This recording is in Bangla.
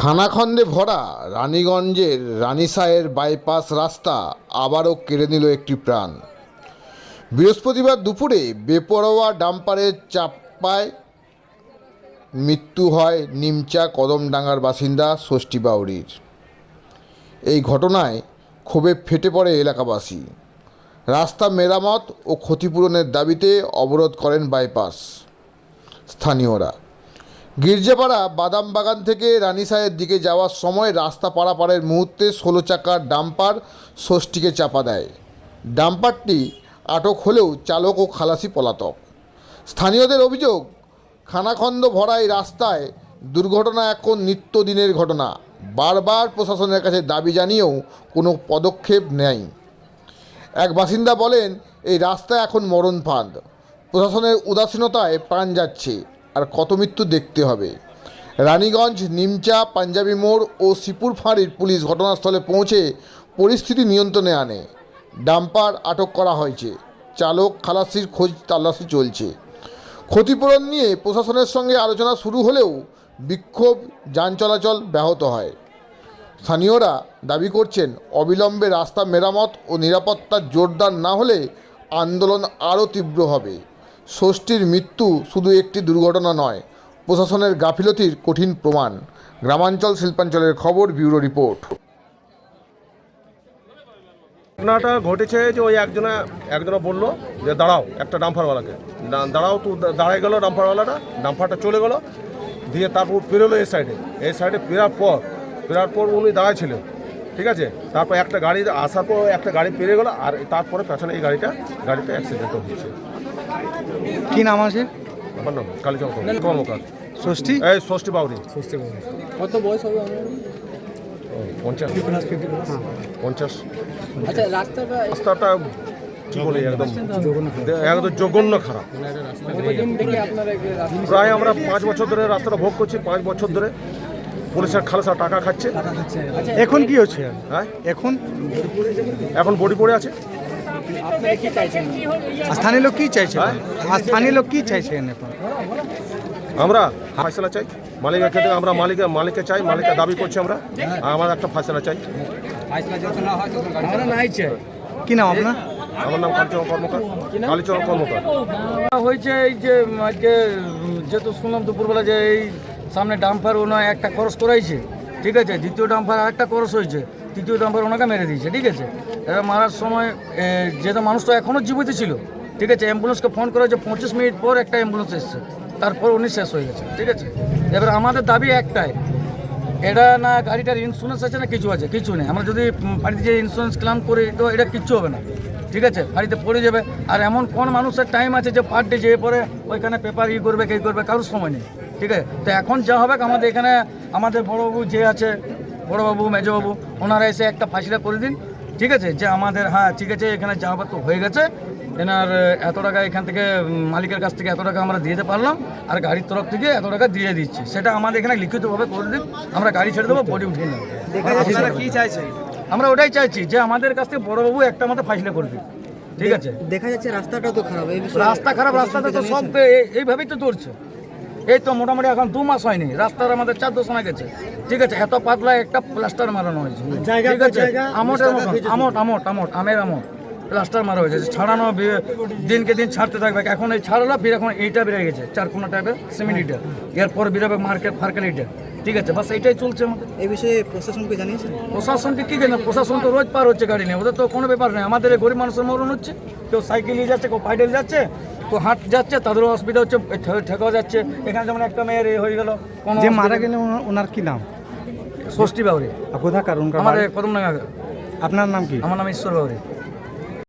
খানাখন্দে ভরা রানীগঞ্জের রানীসাহের বাইপাস রাস্তা আবারও কেড়ে নিল একটি প্রাণ। বৃহস্পতিবার দুপুরে বেপরোয়া ডাম্পারের চাপায় মৃত্যু হয় নিমচা কদমডাঙ্গার বাসিন্দা ষষ্ঠী বাউরির এই ঘটনায় ক্ষোভে ফেটে পড়ে এলাকাবাসী। রাস্তা মেরামত ও ক্ষতিপূরণের দাবিতে অবরোধ করেন বাইপাস। স্থানীয়রা গির্জাপাড়া বাদাম বাগান থেকে রানীসাহের দিকে যাওয়ার সময় রাস্তা পারাপারের মুহূর্তে ষোলো চাকার ডাম্পার ষষ্ঠীকে চাপা দেয়। ডাম্পারটি আটক হলেও চালক ও খালাসি পলাতক। স্থানীয়দের অভিযোগ, খানাখন্দ ভরা এই রাস্তায় দুর্ঘটনা এখন নিত্যদিনের ঘটনা। বারবার প্রশাসনের কাছে দাবি জানিয়েও কোনো পদক্ষেপ নেয় এক বাসিন্দা বলেন, এই রাস্তা এখন মরণ ফাঁদ। প্রশাসনের উদাসীনতায় প্রাণ যাচ্ছে। আর কত মৃত্যু দেখতে হবে। রানীগঞ্জ, নিমচা, পাঞ্জাবি মোড় ও সিপুর ফাঁড়ির পুলিশ ঘটনাস্থলে পৌঁছে পরিস্থিতি নিয়ন্ত্রণে আনে। ডাম্পার আটক করা হয়েছে। চালক খালাসির খোঁজ তল্লাশি চলছে। ক্ষতিপূরণ নিয়ে প্রশাসনের সঙ্গে আলোচনা শুরু হলেও বিক্ষোভ, যান চলাচল ব্যাহত হয়। স্থানীয়রা দাবি করছেন, অবিলম্বে রাস্তা মেরামত ও নিরাপত্তা জোরদার না হলে আন্দোলন আরও তীব্র হবে। ষষ্ঠীর মৃত্যু শুধু একটি দুর্ঘটনা নয়, প্রশাসনের গাফিলতির কঠিন প্রমাণ। গ্রামাঞ্চল শিল্পাঞ্চলের খবর, ব্যুরো রিপোর্ট। ঘটনাটা ঘটেছে যে ওই একজনা একজনা বলল যে, দাঁড়াও, একটা ডাম্পারওয়ালাকে। দাঁড়াও তো, দা- দাঁড়ায় গেল ডাম্পারওয়ালাটা, ডাম্পারটা চলে গেল, দিয়ে তারপর পেরোলো এই সাইডে। এই সাইডে পেরার পর পেরার পর উনি দাঁড়াইছিলেন, ঠিক আছে? তারপর একটা গাড়ি আসার পর একটা গাড়ি পেরিয়ে গেলো, আর তারপরে পেছনে এই গাড়িটা গাড়িটা অ্যাক্সিডেন্ট হচ্ছে কি নাম আছে? আমার নাম কালীচন্দ্র কর্মকার। ষষ্ঠী? এই ষষ্ঠী বাউরি। কত বয়স হবে আমার? পঞ্চাশ। পঞ্চাশ। আচ্ছা রাস্তাটা রাস্তাটা কি বলি একদম একদম জঘন্য খারাপ। প্রায় আমরা পাঁচ বছর ধরে রাস্তাটা ভোগ করছি পাঁচ বছর ধরে। পুলিশের খালাসা টাকা খাচ্ছে। এখন কি হচ্ছে? হ্যাঁ? এখন? এখন বডি পড়ে আছে। স্থানীয় লোক কি চাইছে? আর স্থানীয় লোক কি চাইছেন এখন আমরা ফাইসলা চাই। মালিকের ক্ষেত্রে আমরা মালিকের মালিককে চাই মালিকের দাবি করছি আমরা। আমার একটা ফাইসলা চাই। আমরা নাই চাই। কি নাম আপনার? আমার নাম কালীচরণ কর্মকার। কালীচরণ কর্মকার। হয়েছে এই যে আজকে যেহেতু শুনলাম দুপুরবেলা যে এই সামনে ডাম্পার ওনা একটা ক্রস করাইছে। ঠিক আছে দ্বিতীয় ডাম্পার আরেকটা খরচ হয়েছে। তৃতীয় ডাম্পার ওনাকে মেরে দিয়েছে, ঠিক আছে? এবার মারার সময় যেহেতু মানুষটা এখনও জীবিত ছিল, ঠিক আছে? অ্যাম্বুলেন্সকে ফোন করা হয়েছে, পঁচিশ মিনিট পর একটা অ্যাম্বুলেন্স এসছে। তারপর উনি শেষ হয়ে গেছে, ঠিক আছে? এবার আমাদের দাবি একটাই, এটা না গাড়িটার ইন্স্যুরেন্স আছে না কিছু আছে? কিছু নেই। আমরা যদি বাড়িতে যে ইন্স্যুরেন্স ক্লাম করি, তো এটা কিচ্ছু হবে না, ঠিক আছে? বাড়িতে পড়ে যাবে। আর এমন কোন মানুষের টাইম আছে যে পার ডে যেয়ে পরে ওইখানে পেপার ই করবে কে করবে, কারোর সময় নেই, ঠিক আছে? তো এখন যা হবে, আমাদের এখানে, আমাদের বড়বাবু যে আছে বড়বাবু মেজবাবু ওনারা এসে একটা ফাঁসিটা করে দিন। ঠিক আছে? যে আমাদের হ্যাঁ ঠিক আছে এখানে যা হবে তো হয়ে গেছে। এনার এত টাকা এখান থেকে মালিকের কাছ থেকে এত টাকা আমরা দিতে পারলাম আর গাড়ির তরফ থেকে এত টাকা দিয়ে দিচ্ছি। সেটা আমাদের এখানে লিখিতভাবে করে দিন। আমরা গাড়ি ছেড়ে দেবো বডি উঠিয়ে নেব। কি চাইছেন? আমরা ওটাই চাইছি যে আমাদের কাছ থেকে বড়বাবু একটা আমাদের ফাইসলে করে দিন ঠিক আছে? দেখা যাচ্ছে রাস্তাটাও তো খারাপ রাস্তা খারাপ রাস্তাটা তো সব এইভাবেই তো চলছে। এই তো মোটামুটি এখন দু মাস হয়নি রাস্তার আমাদের চার দশ শোনা গেছে। ঠিক আছে এত পাতলা একটা প্লাস্টার মারানো হয়েছে। ঠিক আছে? আমটের মতন আমট আমট আমট আমের আমট। প্লাস্টার মারা হয়েছে। ছাড়ানো দিনকে দিন ছাড়তে থাকবে। এখন এই ছাড়লো ফির এখন এইটা বেড়ে গেছে চার কোনা টাইপের সিমেন্ট ইটা এরপর বেরোবে মার্কেট ফার্কেল ইটা ঠিক আছে বাস এইটাই চলছে আমাদের। এই বিষয়ে প্রশাসনকে জানিয়েছেন প্রশাসনকে কী জানে? প্রশাসন তো রোজ পার হচ্ছে গাড়ি নিয়ে। ওদের তো কোনো ব্যাপার নেই। আমাদের এই গরিব মানুষের মরণ হচ্ছে। কেউ সাইকেল নিয়ে যাচ্ছে কেউ পাইডেল যাচ্ছে। হাট যাচ্ছে তাদেরও অসুবিধা হচ্ছে ঠেকাও যাচ্ছে। এখানে যেমন একটা মেয়ের হয়ে গেল কোনো যে মারা গেলে ওনার- কি নাম? ষষ্ঠী বাউরি। কোথাকার? কদম নাগা আপনার নাম কি? আমার নাম ঈশ্বর বাউরি।